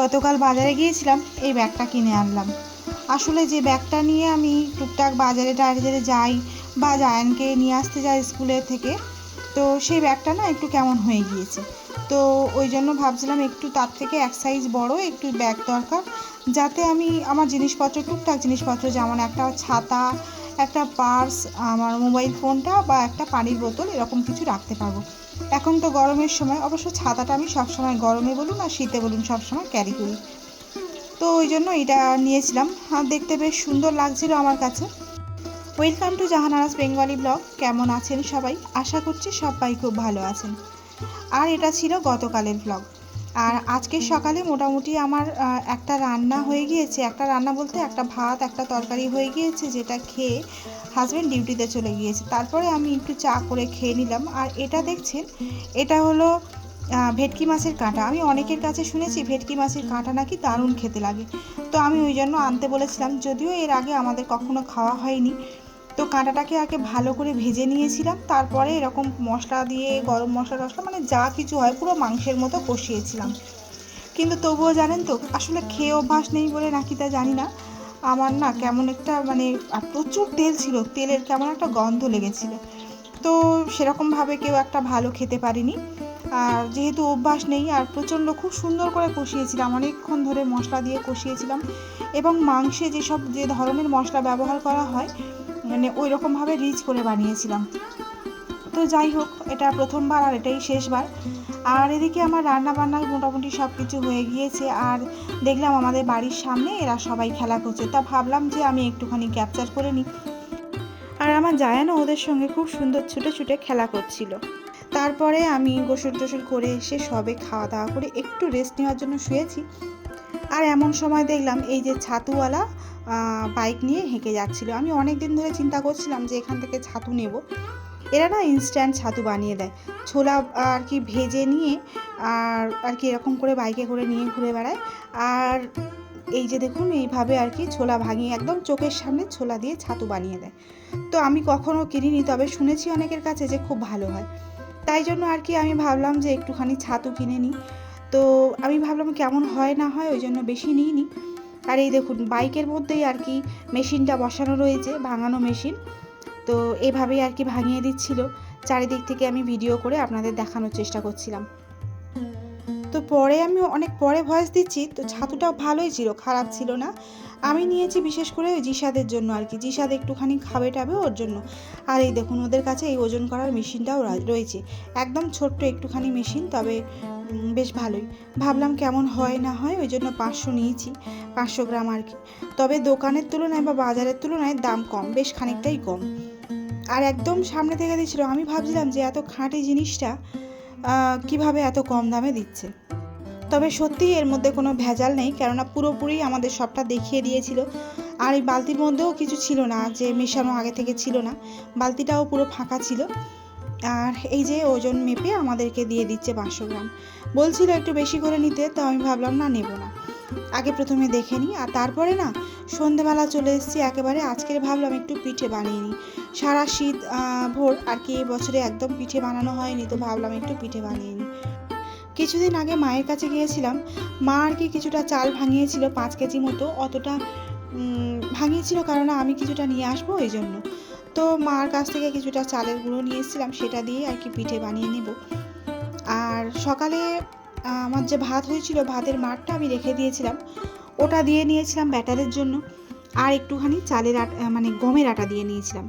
গতকাল বাজারে গিয়েছিলাম, এই ব্যাগটা কিনে আনলাম। আসলে যে ব্যাগটা নিয়ে আমি টুকটাক বাজারে টাজারে যাই বা জায়ানকে নিয়ে আসতে যাই স্কুলের থেকে, তো সেই ব্যাগটা না একটু কেমন হয়ে গিয়েছে। তো ওই জন্য ভাবছিলাম একটু তার থেকে এক সাইজ বড় একটু ব্যাগ দরকার, যাতে আমি আমার জিনিসপত্র, টুকটাক জিনিসপত্র যেমন একটা ছাতা একটা পার্স, আমার মোবাইল ফোনটা বা একটা পানির বোতল এরকম কিছু রাখতে পারব। এখন তো গরমের সময়, অবশ্য ছাতাটা আমি সবসময় গরমে বলুন আর শীতে বলুন সবসময় ক্যারি করি। তো ওই জন্য এটা নিয়েছিলাম। আর দেখতে বেশ সুন্দর লাগছিল আমার কাছে। ওয়েলকাম টু জাহানারাজ বেঙ্গলি ব্লগ কেমন আছেন সবাই? আশা করছি সবাই খুব ভালো আছেন। আর এটা ছিল গতকালের ব্লগ আর আজকের সকালে মোটামুটি আমার একটা রান্না হয়ে গিয়েছে। একটা রান্না বলতে একটা ভাত, একটা তরকারি হয়ে গিয়েছে, যেটা খেয়ে হাজব্যান্ড ডিউটিতে চলে গিয়েছে। তারপরে আমি একটু চা করে খেয়ে নিলাম। আর এটা দেখছেন, এটা হলো ভেটকি মাছের কাঁটা। আমি অনেকের কাছে শুনেছি ভেটকি মাছের কাঁটা নাকি দারুণ খেতে লাগে। তো আমি ওই জন্য আনতে বলেছিলাম, যদিও এর আগে আমাদের কখনো খাওয়া হয়নি। তো কাঁটাটাকে আগে ভালো করে ভেজে নিয়েছিলাম, তারপরে এরকম মশলা দিয়ে, গরম মশলা টশলা মানে যা কিছু হয় পুরো মাংসের মতো কষিয়েছিলাম। কিন্তু তবুও জানেন তো, আসলে খেয়ে অভ্যাস নেই বলে নাকি তা জানি না। আমার না কেমন একটা মানে প্রচুর তেল ছিল, তেলের কেমন একটা গন্ধ লেগেছিল। তো সেরকমভাবে কেউ একটা ভালো খেতে পারিনি। আর যেহেতু অভ্যাস নেই, আর প্রচণ্ড খুব সুন্দর করে কষিয়েছিলাম, অনেকক্ষণ ধরে মশলা দিয়ে কষিয়েছিলাম। এবং মাংসে যেসব যে ধরনের মশলা ব্যবহার করা হয় মানে ওই রকমভাবে রিচ করে বানিয়েছিলাম। তো যাই হোক, এটা প্রথমবার আর এটাই শেষবার। আর এদিকে আমার রান্না বান্না মোটামুটি সব কিছু হয়ে গিয়েছে। আর দেখলাম আমাদের বাড়ির সামনে এরা সবাই খেলা করছে। তা ভাবলাম যে আমি একটুখানি ক্যাপচার করে নিই। আর আমার জায়ানও ওদের সঙ্গে খুব সুন্দর ছুটে ছুটে খেলা করছিল। তারপরে আমি গোসল টোসল করে এসে সবে খাওয়া দাওয়া করে একটু রেস্ট নেওয়ার জন্য শুয়েছি। আর এমন সময় দেখলাম এই যে ছাতুওয়ালা বাইক নিয়ে হেঁকে যাচ্ছিল। আমি অনেক দিন ধরে চিন্তা করছিলাম যে এখান থেকে ছাতু নেব। এরা না ইনস্ট্যান্ট ছাতু বানিয়ে দেয়। ছোলা আর কি ভেজে নিয়ে আর আর কি এরকম করে বাইকে করে নিয়ে ঘুরে বেড়ায়। আর এই যে দেখুন, এইভাবে আর কি ছোলা ভাঙিয়ে একদম চোখের সামনে ছোলা দিয়ে ছাতু বানিয়ে দেয়। তো আমি কখনও কিনিনি, তবে শুনেছি অনেকের কাছে যে খুব ভালো হয়। তাই জন্য আর কি আমি ভাবলাম যে একটুখানি ছাতু কিনে নিই। তো আমি ভাবলাম কেমন হয় না হয় ওই জন্য বেশি নিইনি। আর এই দেখুন, বাইকের মধ্যেই আর কি মেশিনটা বসানো রয়েছে, ভাঙানো মেশিন। তো এভাবেই আর কি ভাঙিয়ে দিচ্ছিল। চারিদিক থেকে আমি ভিডিও করে আপনাদের দেখানোর চেষ্টা করছিলাম। পরে আমি অনেক পরে ভয়েস দিচ্ছি, তো ছাতুটা ভালোই ছিল, খারাপ ছিল না। আমি নিয়েছি বিশেষ করে ওই জিসাদের জন্য আর কি। জিসাদ একটুখানি খাবে টাবে ওর জন্য। আর এই দেখুন ওদের কাছে এই ওজন করার মেশিনটাও রয়েছে। একদম ছোট্ট একটুখানি মেশিন, তবে বেশ ভালোই। ভাবলাম কেমন হয় না হয়, ওই জন্য পাঁচশো নিয়েছি, পাঁচশো গ্রাম আর কি। তবে দোকানের তুলনায় বা বাজারের তুলনায় দাম কম, বেশ খানিকটাই কম। আর একদম সামনে থেকে দিচ্ছিল, আমি ভাবছিলাম যে এত খাঁটি জিনিসটা কীভাবে এত কম দামে দিচ্ছে? তবে সত্যিই এর মধ্যে কোনো ভেজাল নেই, কেননা পুরোপুরি আমাদের সবটা দেখিয়ে দিয়েছিল। আর এই বালতির মধ্যেও কিছু ছিল না, যে মেশানো আগে থেকে ছিল না। বালতিটাও পুরো ফাঁকা ছিল। আর এই যে ওজন মেপে আমাদেরকে দিয়ে দিচ্ছে পাঁচশো গ্রাম। বলছিল একটু বেশি করে নিতে, তো আমি ভাবলাম, না, নেব না। আগে প্রথমে দেখে নিই, আর তারপরে না, সন্ধেবেলা চলে এসেছি একেবারে। আজকের ভাবলাম একটু পিঠে বানিয়ে নিই। সারা শীত ভোর আর কি এই বছরে একদম পিঠে বানানো হয়নি, তো ভাবলাম একটু পিঠে বানিয়ে নিই। কিছুদিন আগে মায়ের কাছে গিয়েছিলাম, মা আর কি কিছুটা চাল ভাঙিয়েছিল পাঁচ কেজি মতো, অতটা ভাঙিয়েছিল কারণ আমি কিছুটা নিয়ে আসব ওই জন্য। তো মার কাছ থেকে কিছুটা চালের গুঁড়ো নিয়ে এসেছিলাম, সেটা দিয়ে আর কি পিঠে বানিয়ে নেব। আর সকালে, আমার যে ভাত হয়েছিল, ভাতের মাঠটা আমি রেখে দিয়েছিলাম। ওটা দিয়ে নিয়েছিলাম ব্যাটারের জন্য, আর একটুখানি চালের আটা মানে গমের আটা দিয়ে নিয়েছিলাম।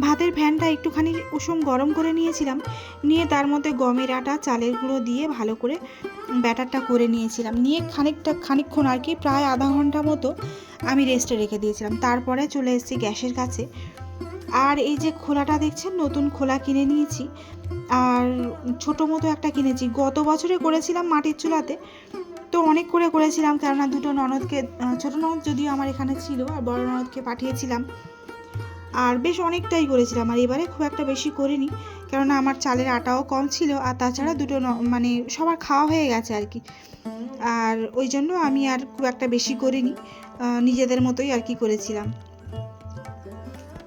ভাতের ফ্যানটা একটুখানি উষুম গরম করে নিয়েছিলাম। নিয়ে তার মধ্যে গমের আটা, চালের গুঁড়ো দিয়ে ভালো করে ব্যাটারটা করে নিয়েছিলাম। নিয়ে খানিকটা, খানিকক্ষণ আর কি, প্রায় আধা ঘণ্টা মতো আমি রেস্টে রেখে দিয়েছিলাম। তারপরে চলে এসেছি গ্যাসের কাছে। আর এই যে খোলাটা দেখছেন, নতুন খোলা কিনে নিয়েছি। আর ছোট মতো একটা কিনেছি। গত বছরে করেছিলাম মাটির চুলাতে। তো অনেক করে করেছিলাম, কেননা দুটো ননদকে ছোট ননদ যদিও আমার এখানে ছিল, আর বড় ননদকে পাঠিয়েছিলাম। আর বেশ অনেকটাই করেছিলাম, আর এবারে খুব একটা বেশি করিনি। কেননা আমার চালের আটাও কম ছিল, আর তাছাড়া দুটো মানে সবার খাওয়া হয়ে গেছে আর কি। আর ওই জন্য আমি আর খুব একটা বেশি করিনি নিজেদের মতোই আর কি করেছিলাম।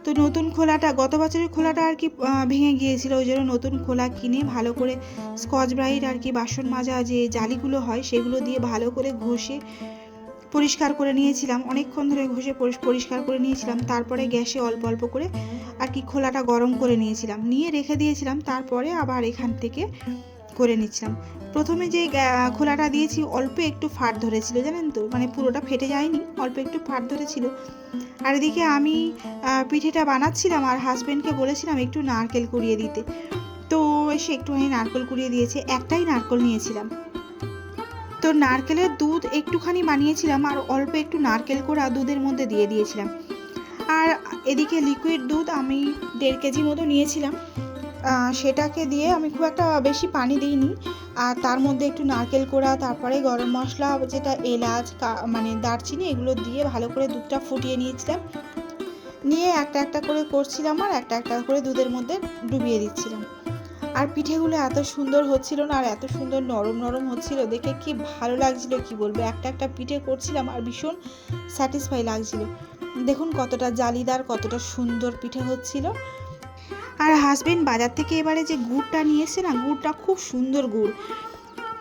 তো নতুন খোলাটা, গত বছরের খোলাটা আর কি ভেঙে গিয়েছিল, ওই জন্য নতুন খোলা কিনে ভালো করে স্কচ ব্রাইট আর কি বাসন মাজা যে জালিগুলো হয়, সেগুলো দিয়ে ভালো করে ঘষে পরিষ্কার করে নিয়েছিলাম। অনেকক্ষণ ধরে ঘষে পরিষ্কার করে নিয়েছিলাম। তারপরে গ্যাসে অল্প অল্প করে আর কি খোলাটা গরম করে নিয়েছিলাম। নিয়ে রেখে দিয়েছিলাম। তারপরে আবার এখান থেকে করে নিচ্ছিলাম। প্রথমে যে খোলাটা দিয়েছি, অল্প একটু ফাট ধরেছিল, জানেন তো? মানে পুরোটা ফেটে যায়নি, অল্প একটু ফাট ধরেছিল। আর এদিকে আমি পিঠেটা বানাচ্ছিলাম আর হাজব্যান্ডকে বলেছিলাম একটু নারকেল কুড়িয়ে দিতে। তো এসে একটুখানি নারকেল কুড়িয়ে দিয়েছে। একটাই নারকেল নিয়েছিলাম। তো নারকেলের দুধ একটুখানি বানিয়েছিলাম আর অল্প একটু নারকেল কোড়া দুধের মধ্যে দিয়ে দিয়েছিলাম। আর এদিকে লিকুইড দুধ আমি দেড় কেজি মতো নিয়েছিলাম। সেটাকে দিয়ে আমি খুব একটা বেশি পানি দিইনি। আর তার মধ্যে একটু নারকেল কোড়া, তারপরে গরম মশলা, যেটা এলাচ মানে দারচিনি, এগুলো দিয়ে ভালো করে দুধটা ফুটিয়ে নিয়েছিলাম। নিয়ে একটা একটা করে করছিলাম আর একটা একটা করে দুধের মধ্যে ডুবিয়ে দিচ্ছিলাম। আর পিঠেগুলো এত সুন্দর হচ্ছিল না আর এত সুন্দর নরম নরম হচ্ছিল, দেখে কি ভালো লাগছিল, কি বলব? একটা একটা পিঠে করছিলাম আর ভীষণ স্যাটিসফাই লাগছিল। দেখুন কতটা জালিদার, কতটা সুন্দর পিঠে হচ্ছিল। আর হাজবেন্ড বাজার থেকে এবারে যে গুড়টা নিয়ে না, গুড়টা খুব সুন্দর গুড়।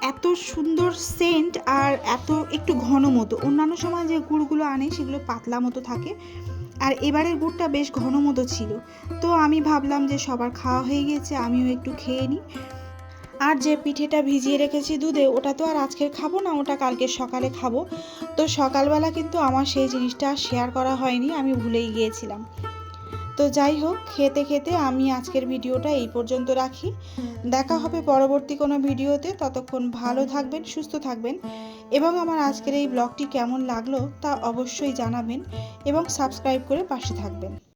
এত সুন্দর সেন্ট আর এত একটু ঘন মতো। অন্যান্য সময় যে গুড়গুলো আনে সেগুলো পাতলা মতো থাকে। আর এবারের গুড়টা বেশ ঘন মতো ছিল। তো আমি ভাবলাম যে সবার খাওয়া হয়ে গেছে, আমিও একটু খেয়ে নিই। আর যে পিঠেটা ভিজিয়ে রেখেছি দুধে, ওটা তো আর আজকের খাব না, ওটা কালকে সকালে খাব। তো সকালবেলা কিন্তু আমার সেই জিনিসটা শেয়ার করা হয়নি, আমি ভুলেই গিয়েছিলাম। তো যাই হোক, খেতে খেতে আমি আজকের ভিডিওটা এই পর্যন্ত রাখি। দেখা হবে পরবর্তী কোনো ভিডিওতে। ততক্ষণ ভালো থাকবেন, সুস্থ থাকবেন এবং আমার আজকের এই ব্লগটি কেমন লাগল তা অবশ্যই জানাবেন এবং সাবস্ক্রাইব করে পাশে থাকবেন।